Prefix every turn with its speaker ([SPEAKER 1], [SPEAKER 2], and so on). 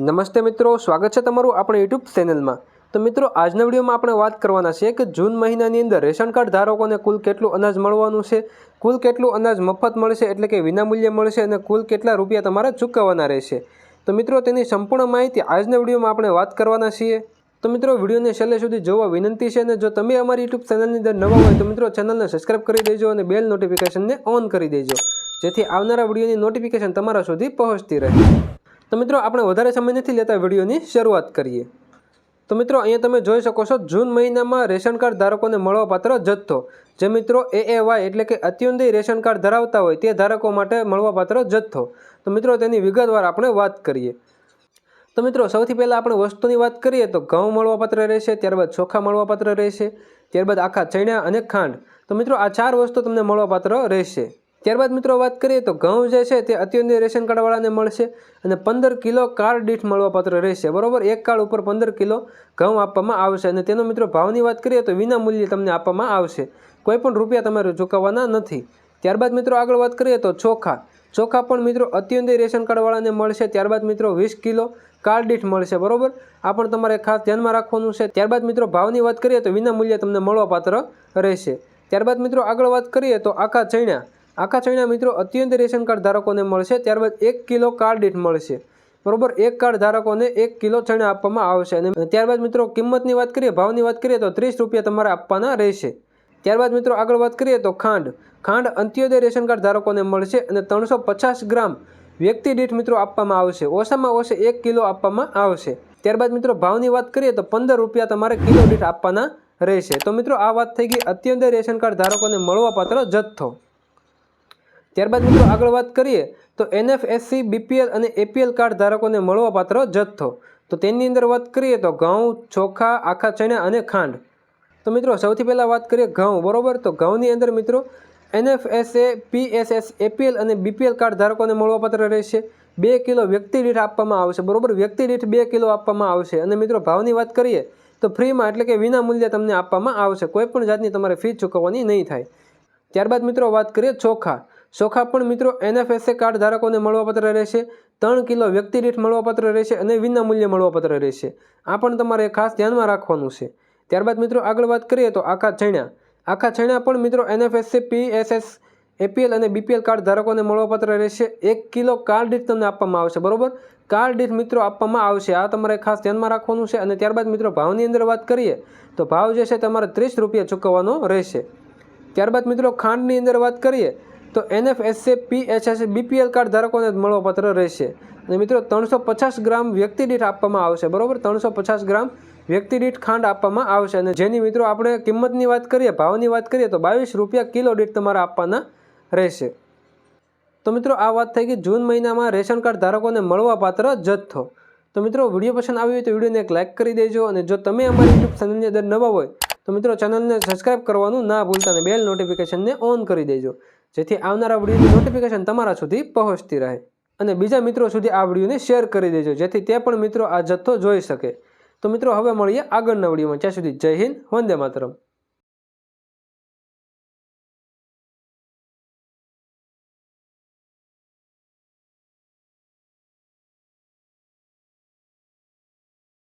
[SPEAKER 1] નમસ્તે મિત્રો, સ્વાગત છે તમારું આપણા યુટ્યુબ ચેનલમાં તો મિત્રો, આજના વિડીયોમાં આપણે વાત કરવાના છે કે જૂન મહિનાની અંદર રેશન કાર્ડ ધારકોને કુલ કેટલું અનાજ મળવાનું છે, કુલ કેટલું અનાજ મફત મળશે એટલે કે વિનામૂલ્યે મળશે અને કુલ કેટલા રૂપિયા તમારે ચૂકવવાના રહેશે. તો મિત્રો, તેની સંપૂર્ણ માહિતી આજના વિડીયોમાં આપણે વાત કરવાના છીએ. તો મિત્રો, વિડીયોને છેલ્લે સુધી જોવા વિનંતી છે અને જો તમે અમારી યુટ્યુબ ચેનલની અંદર નવા હોય તો મિત્રો ચેનલને સબસ્ક્રાઈબ કરી દેજો અને બેલ નોટિફિકેશનને ઓન કરી દેજો. જેથી આવનારા વિડીયોની નોટિફિકેશન તમારા સુધી પહોંચતી રહે. તો મિત્રો, આપણે વધારે સમય નથી લેતા વિડીયોની શરૂઆત કરીએ. તો મિત્રો, અહીંયા તમે જોઈ શકો છો, જૂન મહિનામાં રેશન કાર્ડ ધારકોને મળવાપાત્ર જથ્થો. જે મિત્રો એ વાય એટલે કે અત્યુંદય રેશન કાર્ડ ધરાવતા હોય, તે ધારકો માટે મળવાપાત્ર જથ્થો. તો મિત્રો, તેની વિગતવાર આપણે વાત કરીએ. તો મિત્રો, સૌથી પહેલાં આપણે વસ્તુની વાત કરીએ તો ઘઉં મળવાપાત્ર રહેશે, ત્યારબાદ ચોખા મળવાપાત્ર રહેશે, ત્યારબાદ આખા ચણા અને ખાંડ. તો મિત્રો, આ ચાર વસ્તુ તમને મળવાપાત્ર રહેશે. ત્યારબાદ મિત્રો વાત કરીએ તો ઘઉં જે છે તે અત્યંત રેશન કાર્ડવાળાને મળશે અને પંદર કિલો કાર્ડ દીઠ મળવાપાત્ર રહેશે. બરાબર? એક કાર્ડ ઉપર પંદર કિલો ઘઉં આપવામાં આવશે અને તેનો મિત્રો ભાવની વાત કરીએ તો વિના મૂલ્યે તમને આપવામાં આવશે. કોઈ પણ રૂપિયા તમારે ચૂકવવાના નથી. ત્યારબાદ મિત્રો આગળ વાત કરીએ તો ચોખા. ચોખા પણ મિત્રો અત્યંત રેશન કાર્ડવાળાને મળશે. ત્યારબાદ મિત્રો વીસ કિલો કાર્ડ દીઠ મળશે. બરાબર? આ પણ તમારે ખાસ ધ્યાનમાં રાખવાનું છે. ત્યારબાદ મિત્રો ભાવની વાત કરીએ તો વિના મૂલ્યે તમને મળવાપાત્ર રહેશે. ત્યારબાદ મિત્રો આગળ વાત કરીએ તો આખા ચણા આખા ચણા મિત્રો અત્યંત રેશન કાર્ડ ધારકોને મળશે, ત્યારબાદ એક કિલો કાર્ડ દીઠ મળશે. બરોબર, એક કાર્ડ ધારકોને એક કિલો છણા આપવામાં આવશે અને ત્યારબાદ મિત્રો કિંમતની વાત કરીએ, ભાવની વાત કરીએ તો ત્રીસ રૂપિયા તમારે આપવાના રહેશે. ત્યારબાદ મિત્રો આગળ વાત કરીએ તો ખાંડ. ખાંડ અંત્યોદય રેશન કાર્ડ ધારકોને મળશે અને ત્રણસો પચાસ ગ્રામ વ્યક્તિ દીઠ મિત્રો આપવામાં આવશે. ઓછામાં ઓછે એક કિલો આપવામાં આવશે. ત્યારબાદ મિત્રો ભાવની વાત કરીએ તો પંદર રૂપિયા તમારે કિલો દીઠ આપવાના રહેશે. તો મિત્રો આ વાત થઈ ગઈ, અત્યંત રેશન કાર્ડ ધારકોને મળવાપાત્ર જથ્થો. ત્યારબાદ મિત્રો આગળ વાત કરીએ, તો એનએફએસસી, બીપીએલ અને એપીએલ કાર્ડ ધારકોને મળવાપાત્ર જથ્થો. તો તેની અંદર વાત કરીએ તો ઘઉં, ચોખા, આખા ચણા અને ખાંડ. તો મિત્રો સૌથી પહેલાં વાત કરીએ ઘઉં, બરોબર? તો ઘઉંની અંદર મિત્રો એનએફએસએ, પીએસએસ, એપીએલ અને બીપીએલ કાર્ડ ધારકોને મળવાપાત્ર રહેશે. બે કિલો વ્યક્તિ દીઠ આપવામાં આવશે, બરોબર? વ્યક્તિ દીઠ બે કિલો આપવામાં આવશે. અને મિત્રો ભાવની વાત કરીએ, તો ફ્રીમાં એટલે કે વિના મૂલ્યે તમને આપવામાં આવશે. કોઈપણ જાતની તમારે ફી ચૂકવવાની નહીં થાય. ત્યારબાદ મિત્રો વાત કરીએ ચોખા. ચોખા પણ મિત્રો એનએફએસએ કાર્ડ ધારકોને મળવાપત્ર રહેશે, ત્રણ કિલો વ્યક્તિ દીઠ મળવાપત્ર રહેશે અને વિના મૂલ્યે મળવાપત્ર રહેશે. આ પણ તમારે ખાસ ધ્યાનમાં રાખવાનું છે. ત્યારબાદ મિત્રો આગળ વાત કરીએ તો આખા ચણા આખા ચણા પણ મિત્રો એનએફએસસી પીએસએસ, એપીએલ અને બીપીએલ કાર્ડ ધારકોને મળવાપત્ર રહેશે. એક કિલો કાર્ડ દીઠ તમને આપવામાં આવશે, બરોબર? કાર્ડ દીઠ મિત્રો આપવામાં આવશે. આ તમારે ખાસ ધ્યાનમાં રાખવાનું છે અને ત્યારબાદ મિત્રો ભાવની અંદર વાત કરીએ તો ભાવ જે છે તમારે ત્રીસ રૂપિયા ચૂકવવાનો રહેશે. ત્યારબાદ મિત્રો ખાંડની અંદર વાત કરીએ તો એનએફએસએ પીએચએસ બીપીએલ કાર્ડ ધારકોને મળવાપત્ર રહેશે. અને મિત્રો, ત્રણસો પચાસ ગ્રામ વ્યક્તિ દીઠ આપવામાં આવશે, બરાબર? ત્રણસો પચાસ ગ્રામ વ્યક્તિ દીઠ ખાંડ આપવામાં આવશે. અને જેની મિત્રો, આપણે કિંમતની વાત કરીએ, ભાવની વાત કરીએ, તો બાવીસ રૂપિયા કિલો દીઠ તમારે આપવાના રહેશે. તો મિત્રો, આ વાત થઈ ગઈ જૂન મહિનામાં રેશન કાર્ડ ધારકોને મળવાપાત્ર જથ્થો. તો મિત્રો, વીડિયો પસંદ આવ્યો હોય તો વિડીયોને એક લાઇક કરી દેજો. અને જો તમે અમારી યુટ્યુબ ચેનલની અંદર નવા હોય, તો મિત્રો, ચેનલને સબસ્ક્રાઇબ કરવાનું ના ભૂલતા અને બેલ નોટિફિકેશનને ઓન કરી દેજો. જેથી આવનારા વિડીયોની નોટિફિકેશન તમારા સુધી પહોંચતી રહે. અને બીજા મિત્રો સુધી આ વિડીયોને શેર કરી દેજો, જેથી તે પણ મિત્રો આ જથ્થો જોઈ શકે. તો મિત્રો, હવે મળીએ આગળના વિડીયોમાં. ત્યાં સુધી જય હિન્દ, વંદે માતરમ.